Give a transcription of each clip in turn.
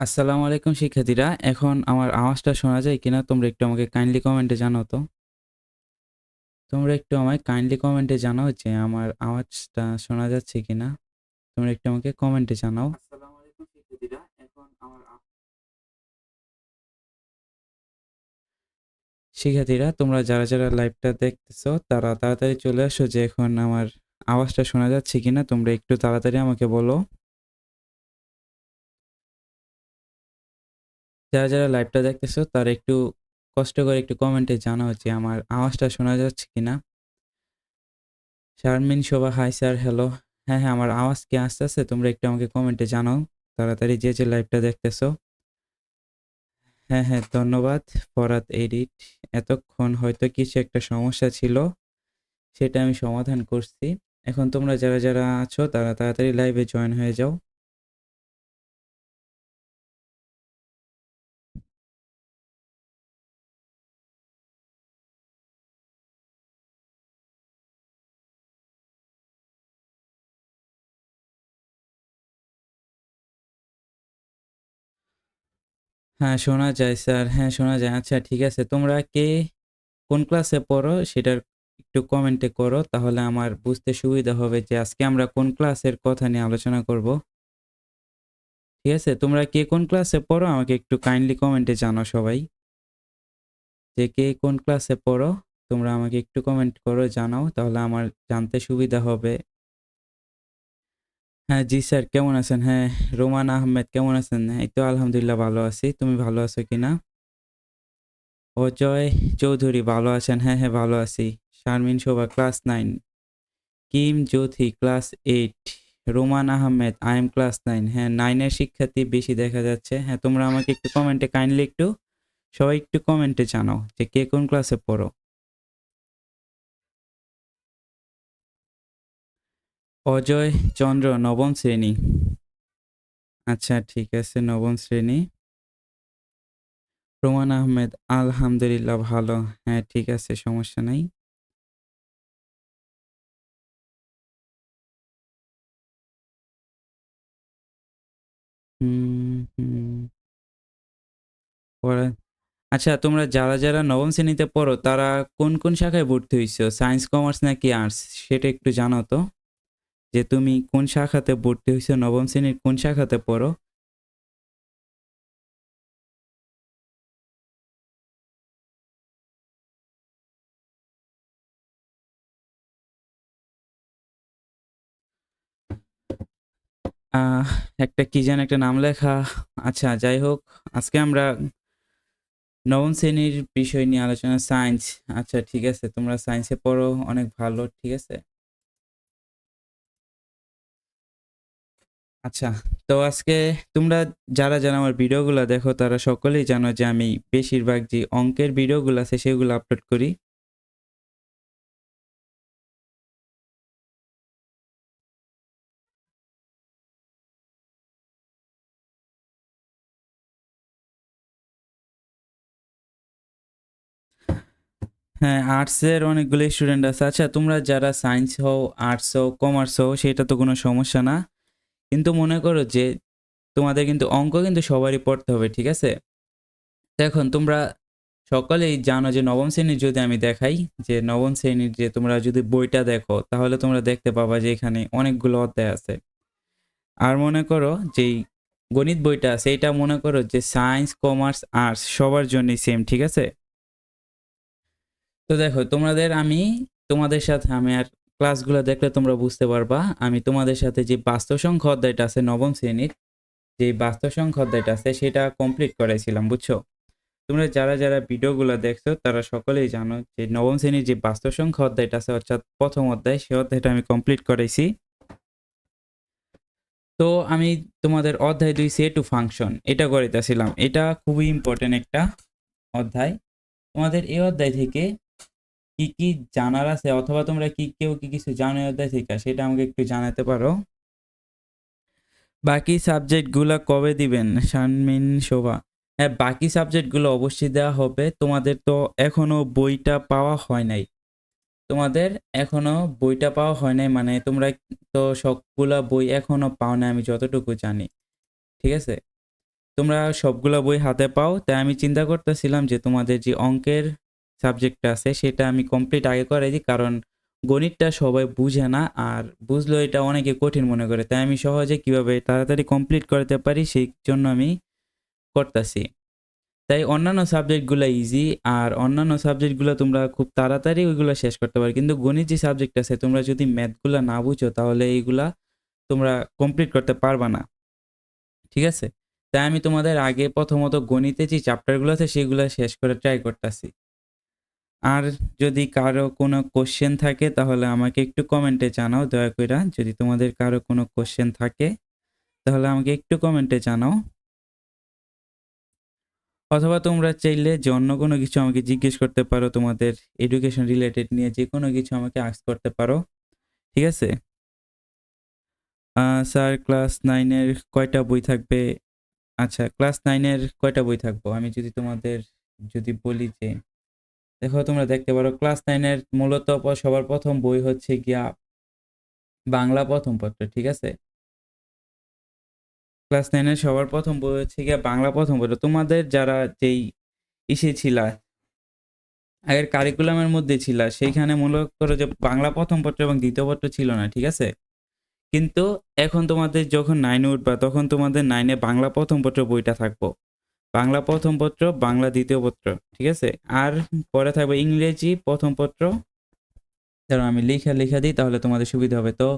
আসসালামু আলাইকুম শিক্ষার্থীরা। এখন আমার আওয়াজটা শোনা যায় কিনা তোমরা একটু আমাকে কাইন্ডলি কমেন্টে জানাও তো। তোমরা একটু আমায় কাইন্ডলি কমেন্টে জানাও যে আমার আওয়াজটা শোনা যাচ্ছে কিনা। তোমরা একটু আমাকে কমেন্টে জানাও। আসসালামু আলাইকুম শিক্ষার্থীরা। এখন আমার শিক্ষার্থীরা তোমরা যারা, যারা লাইভটা দেখতেছো তারা তাড়াতাড়ি চলে আসো যে এখন আমার আওয়াজটা শোনা যাচ্ছে কিনা তোমরা একটু তাড়াতাড়ি আমাকে বলো। যারা, যারা লাইভটা দেখতেছো তারা একটু কষ্ট করে একটু কমেন্টে জানাও যে আমার আওয়াজটা শোনা যাচ্ছে কিনা। Sharmin Shobha hi sir hello. হ্যাঁ, হ্যাঁ আমার আওয়াজ কি আসতেছে? তোমরা একটু আমাকে কমেন্টে জানাও। তাড়াতাড়ি যে, যে লাইভটা দেখতেছো। হ্যাঁ, হ্যাঁ ধন্যবাদ ফরাত এডিট। এতক্ষণ হয়তো কিছু একটা সমস্যা ছিল। সেটা আমি সমাধান করছি। এখন তোমরা যারা, যারা আছো তারা তাড়াতাড়ি লাইভে জয়েন হয়ে যাও। হ্যাঁ, শোনা যায় স্যার। হ্যাঁ, শোনা যায়। আচ্ছা ঠিক আছে। তোমরা কে কোন ক্লাসে পড়ো সেটার একটু কমেন্টে করো। তাহলে আমার বুঝতে সুবিধা হবে যে আজকে আমরা কোন ক্লাসের কথা নিয়ে আলোচনা করব। ঠিক আছে? তোমরা কে কোন ক্লাসে পড়ো আমাকে একটু কাইন্ডলি কমেন্টে জানাও সবাই। যে কে কোন ক্লাসে পড়ো তোমরা আমাকে একটু কমেন্ট করো জানাও তাহলে আমার জানতে সুবিধা হবে। হ্যাঁ, জি স্যার কেমন আছেন? হ্যাঁ, রোমান আহমেদ কেমন আছেন? এই তো আলহামদুলিল্লাহ ভালো আছি। তুমি ভালো আছো কিনা? অজয় চৌধুরী ভালো আছেন? হ্যাঁ, হ্যাঁ ভালো আছি। Sharmin Shobha class nine Kim Jyothi class eight Roman Ahmed I am class nine হ্যাঁ নাইনের শিক্ষার্থী বেশি দেখা যাচ্ছে। হ্যাঁ, তোমরা আমাকে একটু কমেন্টে কাইন্ডলি একটু সবাই একটু কমেন্টে জানাও যে কে কোন ক্লাসে পড়ো। অজয় চন্দ্র নবম শ্রেণি। আচ্ছা ঠিক আছে নবম শ্রেণি। রোমান আহমেদ আলহামদুলিল্লাহ ভালো। হ্যাঁ, ঠিক আছে সমস্যা নাই। আচ্ছা তোমরা যারা, যারা নবম শ্রেণীতে পড়ো তারা কোন, কোন শাখায় ভর্তি হইছো? সায়েন্স, কমার্স নাকি আর্টস? সেটা একটু জানাও তো। যে তুমি কোন শাখাতে ভর্তি হইছো? নবম শ্রেণির কোন শাখাতে পড়ো? একটা কি যেন একটা নাম লেখা। আচ্ছা যাই হোক, আজকে আমরা নবম শ্রেণির বিষয় নিয়ে আলোচনা সায়েন্স। আচ্ছা ঠিক আছে, তোমরা সায়েন্সে পড়ো, অনেক ভালো। ঠিক আছে? আচ্ছা তো আজকে তোমরা যারা, যারা আমার ভিডিওগুলা দেখো তারা সকলেই জানো যে আমি বেশিরভাগ যে অঙ্কের ভিডিওগুলো আছে সেগুলো আপলোড করি। হ্যাঁ, আর্টসের অনেকগুলো স্টুডেন্ট আছে। আচ্ছা তোমরা যারা সায়েন্স হও, আর্টস হও, কমার্স হও সেটা তো কোনো সমস্যা না। কিন্তু মনে করো যে তোমাদের কিন্তু অঙ্ক কিন্তু সবারই পড়তে হবে। ঠিক আছে? এখন তোমরা সকলেই জানো যে নবম শ্রেণির যদি আমি দেখাই যে নবম শ্রেণির যে তোমরা যদি বইটা দেখো তাহলে তোমরা দেখতে পাবা যে এখানে অনেকগুলো অধ্যায় আছে। আর মনে করো যেই গণিত বইটা আছে এটা মনে করো যে সায়েন্স, কমার্স, আর্টস সবার জন্যই সেম। ঠিক আছে? তো দেখো তোমাদের আমি তোমাদের সাথে আমি আর ক্লাসগুলো দেখলে তোমরা বুঝতে পারবা। আমি তোমাদের সাথে যে বাস্তব সংখ্যা অধ্যায়টা আছে নবম শ্রেণির যে বাস্তব সংখ্যা অধ্যায়টা আছে সেটা কমপ্লিট করাইছিলাম। বুঝছ? তোমরা যারা, যারা ভিডিওগুলো দেখছ তারা সকলেই জানো যে নবম শ্রেণির যে বাস্তব সংখ্যা অধ্যায়টা আছে অর্থাৎ প্রথম অধ্যায় সে অধ্যায়টা আমি কমপ্লিট করাইছি। তো আমি তোমাদের অধ্যায় দুই সে টু ফাংশন এটা করাইতেছিলাম। এটা খুবই ইম্পর্টেন্ট একটা অধ্যায়। তোমাদের এই অধ্যায় থেকে কি, কি জানার আছে অথবা তোমরা কি কেউ কি কিছু জানো অধ্যায় সেটা আমাকে একটু জানাতে পারো। বাকি সাবজেক্টগুলা কবে দিবেন? শারমিন শোভা। হ্যাঁ, বাকি সাবজেক্টগুলো অবশ্যই দেওয়া হবে। তোমাদের তো এখনও বইটা পাওয়া হয় নাই। তোমাদের এখনও বইটা পাওয়া হয় নাই মানে তোমরা তো সবগুলা বই এখনও পাও নাই আমি যতটুকু জানি। ঠিক আছে? তোমরা সবগুলো বই হাতে পাও তাই আমি চিন্তা করতেছিলাম যে তোমাদের যে অঙ্কের সাবজেক্টটা আছে, সেটা আমি কমপ্লিট আগে করে দিই, কারণ গণিতটা সবাই বুঝে না, আর বুঝলেও এটা অনেকে কঠিন মনে করে। তাই আমি সহজে কীভাবে তাড়াতাড়ি কমপ্লিট করতে পারি, সেই জন্য আমি করতেছি। তাই অন্যান্য সাবজেক্টগুলো ইজি আর অন্যান্য সাবজেক্টগুলো তোমরা খুব তাড়াতাড়ি ওইগুলো শেষ করতে পারো। কিন্তু গণিত যে সাবজেক্ট আছে, তোমরা যদি ম্যাথগুলো না বুঝো, তাহলে এইগুলা তোমরা কমপ্লিট করতে পারবা না। ঠিক আছে? তাই আমি তোমাদের আগে প্রথমত গণিতে যে চ্যাপ্টারগুলো আছে, সেগুলো শেষ করে ট্রাই করতেছি। আর যদি কারও কোনো কোশ্চেন থাকে, তাহলে আমাকে একটু কমেন্টে জানাও, দয়া করে যদি তোমাদের কারও কোনো কোশ্চেন থাকে, তাহলে আমাকে একটু কমেন্টে জানাও। অথবা তোমরা চাইলে যে অন্য কোনো কিছু আমাকে জিজ্ঞেস করতে পারো, তোমাদের এডুকেশন রিলেটেড নিয়ে যে কোনো কিছু আমাকে আস করতে পারো। ঠিক আছে? স্যার ক্লাস নাইনের কয়টা বই থাকবে? আচ্ছা ক্লাস নাইনের কয়টা বই থাকব? আমি যদি তোমাদের, যদি বলি যে দেখো, তোমরা দেখতে পারো ক্লাস নাইনের মূলত সবার প্রথম বই হচ্ছে গিয়া বাংলা প্রথম পত্র, ঠিক আছে? ক্লাস নাইনের সবার প্রথম বই হচ্ছে গিয়া বাংলা প্রথম পত্র। তোমাদের যারা যেই ইসে ছিলা, আগের কারিকুলামের মধ্যে ছিল, সেইখানে মূলত করো যে বাংলা প্রথম পত্র এবং দ্বিতীয় পত্র ছিল না, ঠিক আছে? কিন্তু এখন তোমাদের যখন নাইনে উঠবা, তখন তোমাদের নাইনে বাংলা প্রথম পত্র বইটা থাকব। বাংলা প্রথম পত্র, বাংলা দ্বিতীয় পত্র, ঠিক আছে? আর পরে থাকবে ইংরেজি প্রথম পত্র। ধরো আমি লেখা লেখা দিই, তাহলে তোমাদের সুবিধা হবে। তো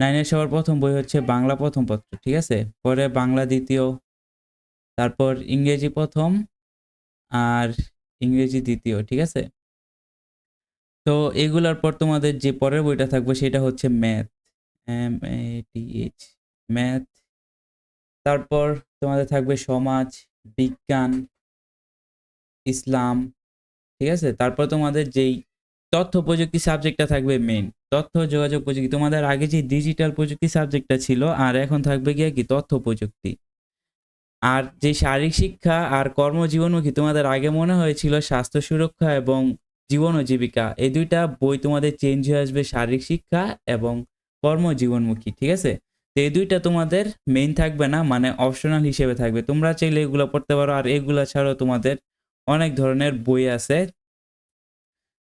নাইনের সবার প্রথম বই হচ্ছে বাংলা প্রথম পত্র, ঠিক আছে? পরে বাংলা দ্বিতীয়, তারপর ইংরেজি প্রথম আর ইংরেজি দ্বিতীয়, ঠিক আছে? তো এগুলোর পর তোমাদের যে পরের বইটা থাকবে সেটা হচ্ছে math M A T H math. তারপর তোমাদের থাকবে সমাজ বিজ্ঞান, ইসলাম, ঠিক আছে? তারপর তোমাদের যেই তথ্য প্রযুক্তি সাবজেক্টটা থাকবে মেইন তথ্য যোগাযোগ প্রযুক্তি। তোমাদের আগে যে ডিজিটাল প্রযুক্তি সাবজেক্টটা ছিল, আর এখন থাকবে গিয়ে কি? তথ্য প্রযুক্তি। আর যে শারীরিক শিক্ষা আর কর্মজীবনমুখী তোমাদের আগে মনে হয়েছিল স্বাস্থ্য সুরক্ষা এবং জীবন ও জীবিকা? এই দুইটা বই তোমাদের চেঞ্জ হয়ে আসবে শারীরিক শিক্ষা এবং কর্মজীবনমুখী, ঠিক আছে? এই দুইটা তোমাদের মেইন থাকবে না মানে অপশনাল হিসেবে থাকবে। তোমরা চাইলে এগুলো পড়তে পারো, আর এগুলো ছাড়াও তোমাদের অনেক ধরনের বই আছে।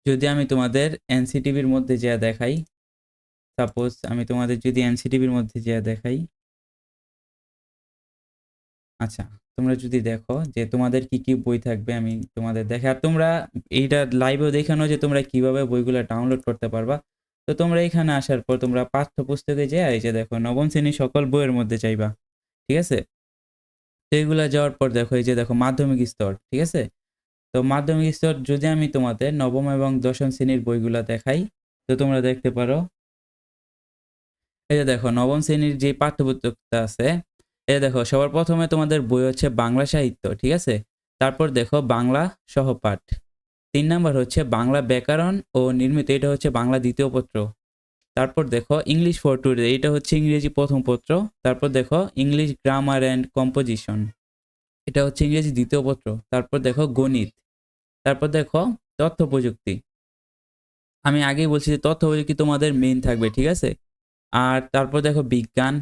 যদি আমি তোমাদের এনসিটিভির মধ্যে যা দেখাই সাপোজ আমি তোমাদের যদি এনসিটিভির মধ্যে যা দেখাই আচ্ছা তোমরা যদি দেখো যে তোমাদের কি কি বই থাকবে আমি তোমাদের দেখে আর তোমরা এইটা লাইভেও দেখানো যে তোমরা কীভাবে বইগুলো ডাউনলোড করতে পারবা তো তোমরা এখানে আসার পর তোমরা পাঠ্যপুস্তকে যে এই যে দেখো নবম শ্রেণির সকল বইয়ের মধ্যে চাইবা ঠিক আছে? তো যাওয়ার পর দেখো এই যে দেখো মাধ্যমিক স্তর, ঠিক আছে? তো মাধ্যমিক স্তর যদি আমি তোমাদের নবম এবং দশম শ্রেণির বইগুলা দেখাই, তো তোমরা দেখতে পারো। এই যে দেখো নবম শ্রেণির যে পাঠ্যপুস্তকটা আছে, এই দেখো সবার প্রথমে তোমাদের বই হচ্ছে বাংলা সাহিত্য, ঠিক আছে? তারপর দেখো বাংলা সহপাঠ। তিন নাম্বার হচ্ছে বাংলা ব্যাকরণ ও নির্মিত, এটা হচ্ছে বাংলা দ্বিতীয় পত্র। তারপর দেখো ইংলিশ ফর টুডে এটা হচ্ছে ইংরেজি প্রথম পত্র। তারপর দেখো ইংলিশ গ্রামার অ্যান্ড কম্পোজিশন এটা হচ্ছে ইংরেজি দ্বিতীয় পত্র। তারপর দেখো গণিত, তারপর দেখো তথ্য প্রযুক্তি। আমি আগেই বলছি যে তথ্য প্রযুক্তি তোমাদের মেইন থাকবে, ঠিক আছে? আর তারপর দেখো বিজ্ঞান,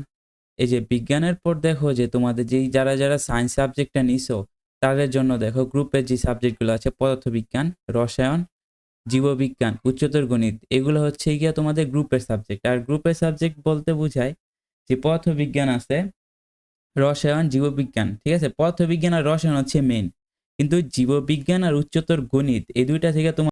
এই যে বিজ্ঞানের পর দেখো যে তোমাদের যেই যারা যারা সায়েন্স সাবজেক্টটা নিছো তাদের জন্য দেখো গ্রুপের যে সাবজেক্টগুলো আছে, পদার্থবিজ্ঞান, রসায়ন, জীববিজ্ঞান, উচ্চতর গণিত, এগুলো হচ্ছে গিয়া তোমাদের গ্রুপের সাবজেক্ট আর গ্রুপের সাবজেক্ট বলতে বোঝায় যে পদার্থবিজ্ঞান আছে, রসায়ন, জীববিজ্ঞান, ঠিক আছে? পদার্থবিজ্ঞান আর রসায়ন হচ্ছে মেন কিন্তু জীববিজ্ঞান আর উচ্চতর গণিত, এই দুইটা থেকে তোমার